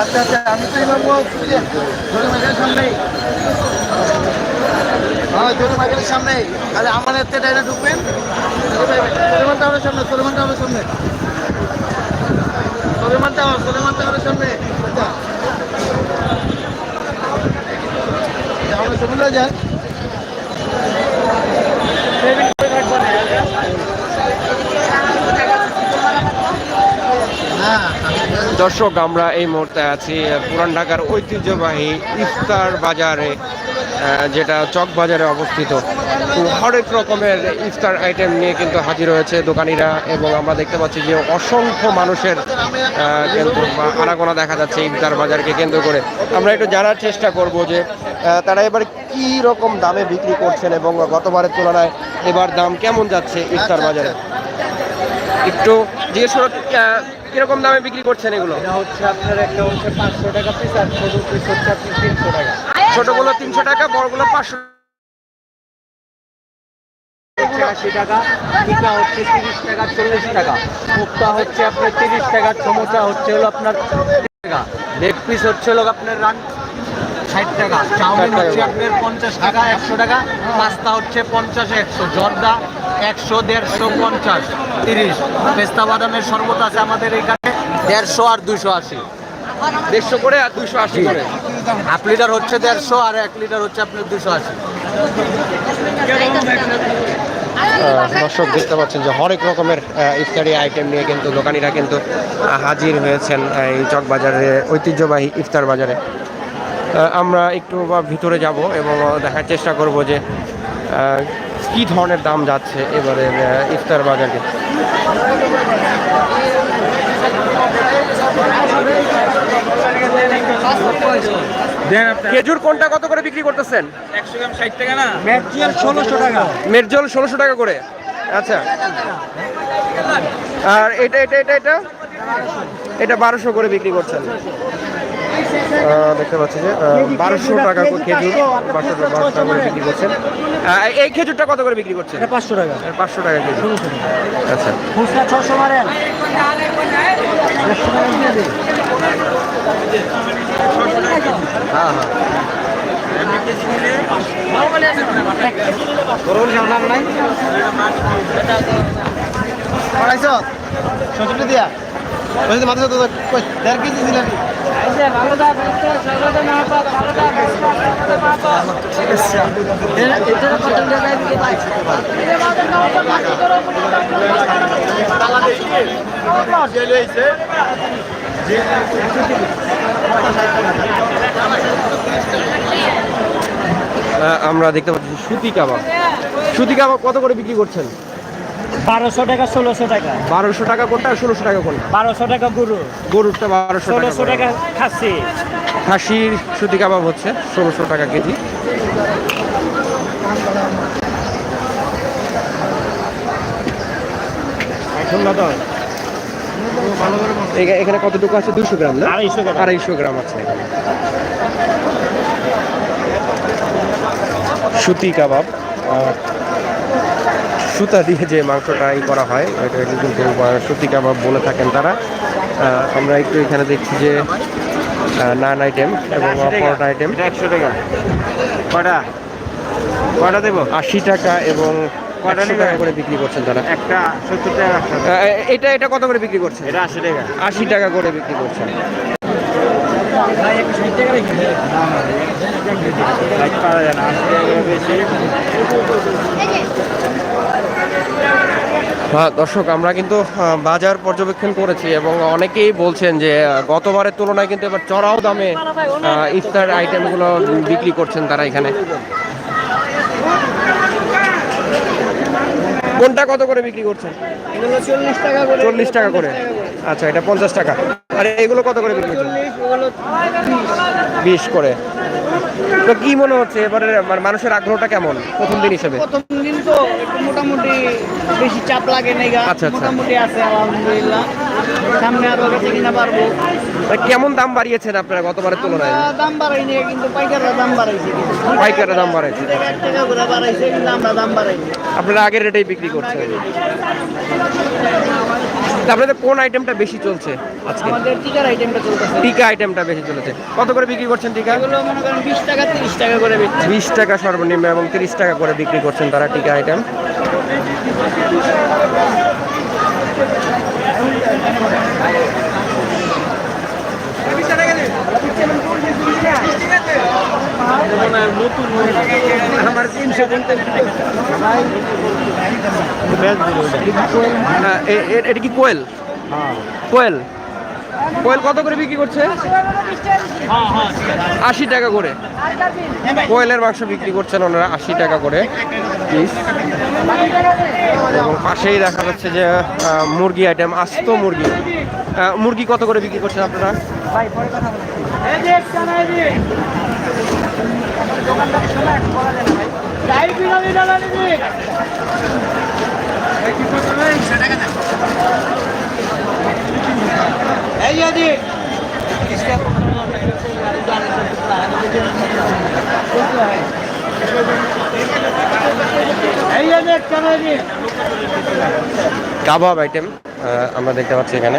আচ্ছা আচ্ছা আমি তো এবার জোরে মার্কেটের সামনেই। হ্যাঁ জোরে মার্কেটের সামনেই। তাহলে আমার এতে ডাইরে ঢুকবেন। সোলেমান টাওয়ারের সামনে সোলেমান টাওয়ারের সামনে। সোলেমান টাওয়ার সোলেমান সামনে। আচ্ছা। আমরা সুবিধা যান দর্শক, আমরা এই মুহূর্তে আছি পুরান ঢাকার ঐতিহ্যবাহী ইফতার বাজারে যেটা চক বাজারে অবস্থিত। হরেক রকমের ইফতার আইটেম নিয়ে কিন্তু হাজির হয়েছে দোকানিরা এবং আমরা দেখতে পাচ্ছি যে অসংখ্য মানুষের কিন্তু আনাগোনা দেখা যাচ্ছে ইফতার বাজারকে কেন্দ্র করে। আমরা একটু জানার চেষ্টা করব যে তারা এবার কি রকম দামে বিক্রি করছেন এবং গতবারের তুলনায় এবার দাম কেমন যাচ্ছে ইফতার বাজারে? একটু জিজ্ঞেস করো কীরকম দামে বিক্রি করছেন এগুলো? হচ্ছে আপনার একটা হচ্ছে পাঁচশো টাকা পিস আর ছোট পিস হচ্ছে আপনি তিনশো টাকা। ছোটগুলো তিনশো টাকা বড়গুলো পাঁচশো আশি টাকা টিকা হচ্ছে তিরিশ টাকা চল্লিশ টাকা। হচ্ছে আপনার তিরিশ টাকা সমোসা হচ্ছে হলো আপনার টাকা। লেগ পিস হচ্ছে হলো আপনার রান ষাট টাকা। চাউমিন হচ্ছে আপনার পঞ্চাশ টাকা একশো টাকা। পাস্তা হচ্ছে পঞ্চাশ একশো। জর্দা একশো দেড়শো পঞ্চাশ তিরিশ। পেস্তা বাদামের শরবত আছে আমাদের এখানে দেড়শো আর দুশো আশি। দেড়শো করে আর দুশো আশি করে। হাফ লিটার হচ্ছে দেড়শো আর এক লিটার হচ্ছে আপনার দুশো আশি। দর্শক দেখতে পাচ্ছেন যে হরেক রকমের ইফতারি আইটেম নিয়ে কিন্তু দোকানিরা কিন্তু হাজির হয়েছেন এই চক বাজারে ঐতিহ্যবাহী ইফতার বাজারে। আমরা একটু বা ভিতরে যাব এবং দেখার চেষ্টা করব যে কি ধরনের দাম যাচ্ছে এবারে ইফতার বাজারে খেজুর কোনটা কত করে বিক্রি করতেছেন? ম্যাকজিয়ার ষোলোশো টাকা। মেরজল ষোলোশো টাকা করে? আচ্ছা। আর এটা এটা এটা এটা? এটা বারোশো করে বিক্রি করছেন। দেখতে পাচ্ছি যে বারোশো টাকা করে খেজুর বারোশো বারোশো টাকা করে বিক্রি করছেন। এই খেজুরটা কত করে বিক্রি করছেন? পাঁচশো টাকা। পাঁচশো টাকা কেজি। আচ্ছা। ছশো মারেন হ্যাঁ হ্যাঁ। আড়াইশো সত্তর দিয়া। মাথা দেড় কেজি দিলেন। আমরা দেখতে পাচ্ছি সুতি কাবাব। সুতি কাবাব কত করে বিক্রি করছেন? বারোশো টাকা ষোলোশো টাকা। বারোশো টাকা কোনটা ষোলোশো টাকা কোনটা? বারোশো টাকা গরু। গরুরটা বারোশো টাকা ষোলোশো। টাকা খাসি। খাসির সুতি কাবাব হচ্ছে ষোলোশো টাকা কেজি। এখা- এখানে কতটুকু আছে? দুশো গ্রাম না? আড়াইশো গ্রাম। আছে সুতি কাবাব সুতা দিয়ে যে মাংসটা ই করা হয় এটাকে কিন্তু সুতি কাবাব বলে থাকেন তারা। আমরা একটু এখানে দেখছি যে নান আইটেম এবং পরোটা আইটেম একশো টাকা। কটা? কটা দেবো? আশি টাকা এবং টাকা করে বিক্রি করছেন তারা। একটা সত্তর টাকা এটা এটা কত করে বিক্রি করছেন? এটা আশি টাকা। আশি টাকা করে বিক্রি করছেন। টাকা হ্যাঁ দর্শক আমরা কিন্তু বাজার পর্যবেক্ষণ করেছি এবং অনেকেই বলছেন যে গতবারের তুলনায় কিন্তু এবার চড়াও দামে ইফতার আইটেমগুলো বিক্রি করছেন তারা এখানে। কোনটা কত করে বিক্রি করছেন? চল্লিশ টাকা করে। চল্লিশ টাকা করে। আচ্ছা এটা পঞ্চাশ টাকা। আর এগুলো কত করে বিক্রি করছেন? বিশ করে। তো কি মনে হচ্ছে এবারে মানে মানুষের আগ্রহটা কেমন প্রথম দিন হিসেবে? প্রথম দিন তো মোটামুটি বেশি চাপ লাগে নাই গা। আচ্ছা, আচ্ছা। মোটামুটি আছে আলহামদুলিল্লাহ। সামনে আরও বেশি কিনা পারব। কেমন দাম বাড়িয়েছেন আপনারা গতবারের তুলনায়? দাম বাড়াইনি কিন্তু পাইকাররা দাম বাড়াইছে। পাইকারের দাম বাড়াইছে। এক টাকা করে বাড়াইছে কিন্তু আমরা দাম বাড়াইনি। আপনারা আগের রেটেই বিক্রি করছেন। আপনাদের কোন আইটেমটা বেশি চলছে আজকে? আমাদের টিকার আইটেমটা চলছে টিকা আইটেমটা বেশি চলছে। কত করে বিক্রি করছেন টিকা? এগুলো মনে করেন বিশ টাকা তিরিশ টাকা করে বিক্রি। বিশ টাকা সর্বনিম্ন এবং তিরিশ টাকা করে বিক্রি করছেন তারা টিকা আইটেম আমার হ্যাঁ, এটা কি কোয়েল? কোয়েল। কোয়েল কত করে বিক্রি করছে? আশি টাকা করে। কোয়েলের মাংস বিক্রি করছেন ওনারা আশি টাকা করে পিস এবং পাশেই দেখা যাচ্ছে যে মুরগি আইটেম আস্ত মুরগি। মুরগি কত করে বিক্রি করছেন আপনারা? কাবাব আইটেম আমরা দেখতে পাচ্ছি এখানে।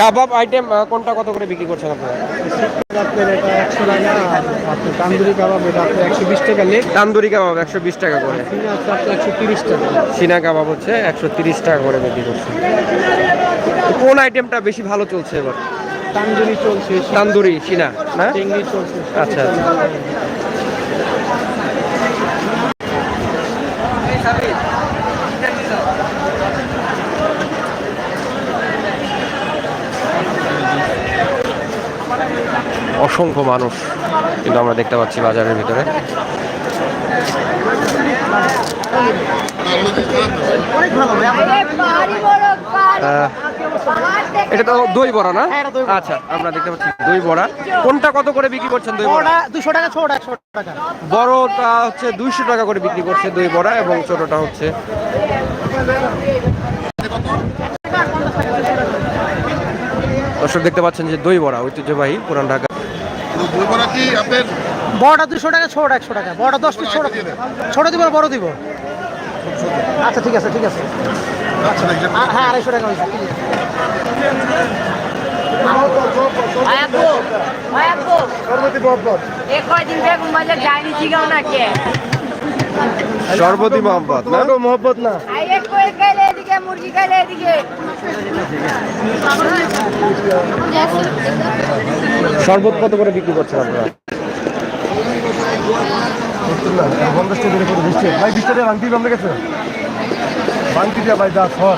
কাবাব আইটেম কোনটা কত করে বিক্রি করছেন আপনারা? আপনার এটা একশো টাকা তান্দুরি কাবাব এটা আপনার একশো বিশ টাকা লেগ। তান্দুরি কাবাব একশো বিশ টাকা করে। একশো তিরিশ টাকা। সিনা কাবাব হচ্ছে একশো তিরিশ টাকা করে বিক্রি করছে কোন আইটেমটা বেশি ভালো চলছে এবার? তান্দুরি চলছে তান্দুরি সিনা না? চিংড়ি চলছে। আচ্ছা আচ্ছা। অসংখ্য মানুষ কিন্তু আমরা দেখতে পাচ্ছি বাজারের ভিতরে। এটা তো দই বড়া না? আচ্ছা আমরা দেখতে পাচ্ছি দই বড়া। কোনটা কত করে বিক্রি করছেন দই বড়া? দুশো টাকা ছোট টাকা বড়টা হচ্ছে দুইশো টাকা করে বিক্রি করছে দই বড়া এবং ছোটটা হচ্ছে দর্শক দেখতে পাচ্ছেন যে দই বড়া ঐতিহ্যবাহী পুরান ঢাকা। বইবরা কি আপনার বড়টা দুশো টাকা ছোট একশো টাকা। বড়টা দশ পিস ছোট ছোট দিব বড় দিব? আচ্ছা ঠিক আছে ঠিক আছে। আচ্ছা হ্যাঁ আড়াইশো টাকা হয়েছে। সর্বতি মোহাম্মদ না মোহব্বত না? মুরগি গেলে এদিকে। শরবত কত করে বিক্রি করছেন আপনারা? ভাই বিশ টাকা ভাঙতি কমে গেছে ভাঙতি দিয়া ভাই সর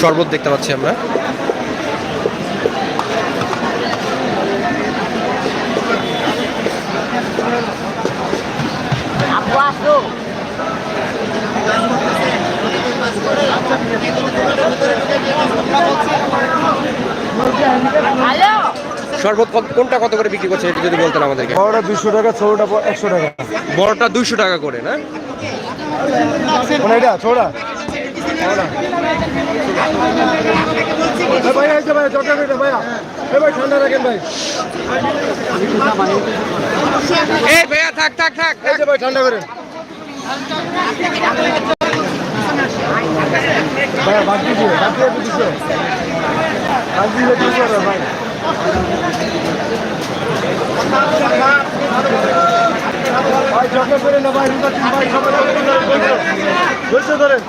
শরবত দেখতে পাচ্ছি আমরা। আপু আসো। শরবত কোনটা কত করে বিক্রি করছে এটা যদি বলতেন আমাদেরকে? বড়টা দুশো টাকা ছোটটা একশো টাকা। বড়টা দুইশো টাকা করে না? এটা? ছোড়া ভাই এই যে ভাই ঠান্ডা রাখেন বাদ দিয়েছে বাদ দিয়ে দিচ্ছে বাদ কি করবে ভাই ভাই চটকা করেন না ভাই ধৈর্য ধরেন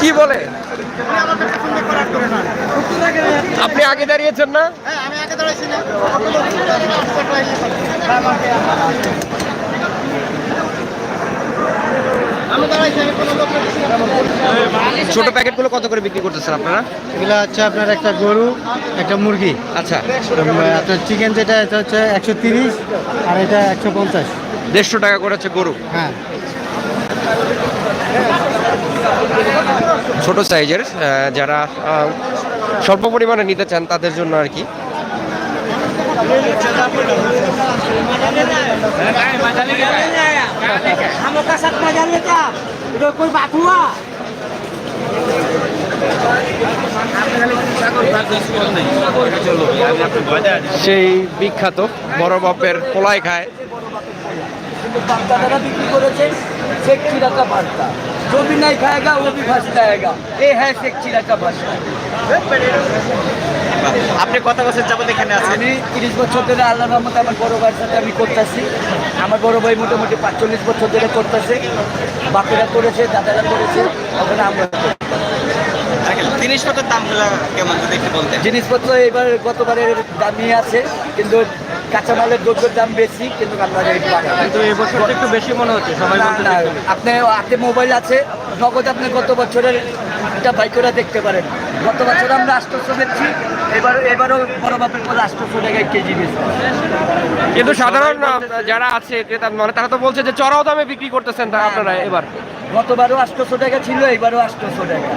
কি বলে? আপনি আগে দাঁড়িয়েছেন না? ছোট প্যাকেটগুলো কত করে বিক্রি করতেছেন আপনারা? এগুলো হচ্ছে আপনার একটা গরু একটা মুরগি। আচ্ছা। আপনার চিকেন যেটা এটা হচ্ছে একশো তিরিশ আর এটা একশো পঞ্চাশ। দেড়শো টাকা করে হচ্ছে গরু। হ্যাঁ। ছোট সাইজের যারা স্বল্প পরিমাণে নিতে চান তাদের জন্য আর কি। সেই বিখ্যাত বড় বাপের পোলাই খায়। दादा बिक्री করেছে শেখ চিরা का भाषा जो भी नहीं खाएगा वो भी फंस जाएगा ये है শেখ চিরা का भाषा আপনি কত বছর যাবত এখানে আমি তিরিশ বছর ধরে আল্লাহ রহমতে আমার বড় ভাইয়ের সাথে আমি করতেছি আমার বড় ভাই মোটামুটি পাঁচচল্লিশ বছর ধরে করতেছে বাপেরা করেছে দাদারা করেছে ওখানে আমরা করি। জিনিসপত্রের দামগুলো কেমন যদি একটু বলতেন জিনিসপত্র এবার গতবারের দামই আছে কিন্তু কাঁচামালের দ্রব্যের দাম বেশি কিন্তু আমরা রেট বাড়াই। কিন্তু এবছর একটু বেশি মনে হচ্ছে সবাই না, আপনি হাতে মোবাইল আছে নগদ আপনি গত বছরের এটা বাই করে দেখতে পারেন। গত বছর আমরা আষ্টশো বেচছি এবার এবারও বড় বাপের পরে আষ্টশো টাকায় কেজি বেশি কিন্তু সাধারণ যারা আছে ক্রেতা মানে তারা তো বলছে যে চড়াও দামে বিক্রি করতেছেন তা আপনারা এবার। গতবারও আষ্টশো টাকা ছিল এবারও আষ্টশো টাকা।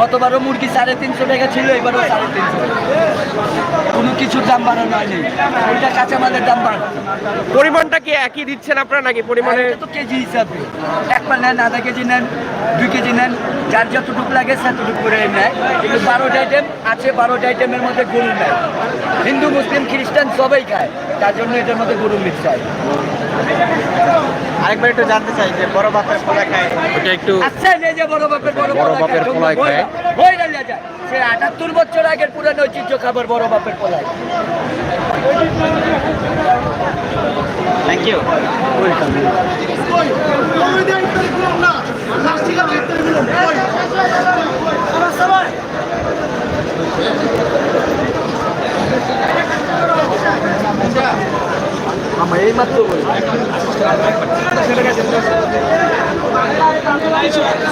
গতবারও মুরগি সাড়ে তিনশো টাকা ছিল এবারও সাড়ে তিনশো টাকা। কোনো কিছুর দাম বাড়ানো হয়নি। ওইটা কাঁচামালের দাম বাড়ছে পরিমাণটা কি একই দিচ্ছেন আপনারা নাকি? পরিমাণে তো কেজি হিসাবে। এক পা নেন আধা কেজি নেন দুই কেজি নেন যার যতটুকু লাগে সেতটুকু করে নেয়। কিন্তু বারোটা আইটেম আছে বারোটা আইটেমের মধ্যে গরু নেয়। হিন্দু মুসলিম খ্রিস্টান সবাই খায়। তার জন্য এটার মধ্যে গরু মিক্স হয় আরেকবার একটু জানতে চাই যে বড় বাপের পোলা খায়। ওটা একটু আচ্ছা এই যে বড় বাপের বড় বড় বাপের পোলায় খায়। বই ডালিয়া যায়। সে আটাত্তর বছর আগের পুরানো ঐতিহ্য খাবার বড় বাপের পোলায়। থ্যাংক ইউ আমার এই মাত্র বলি।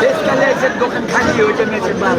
শেষকালে এসে দোকান খালি ওইটা বার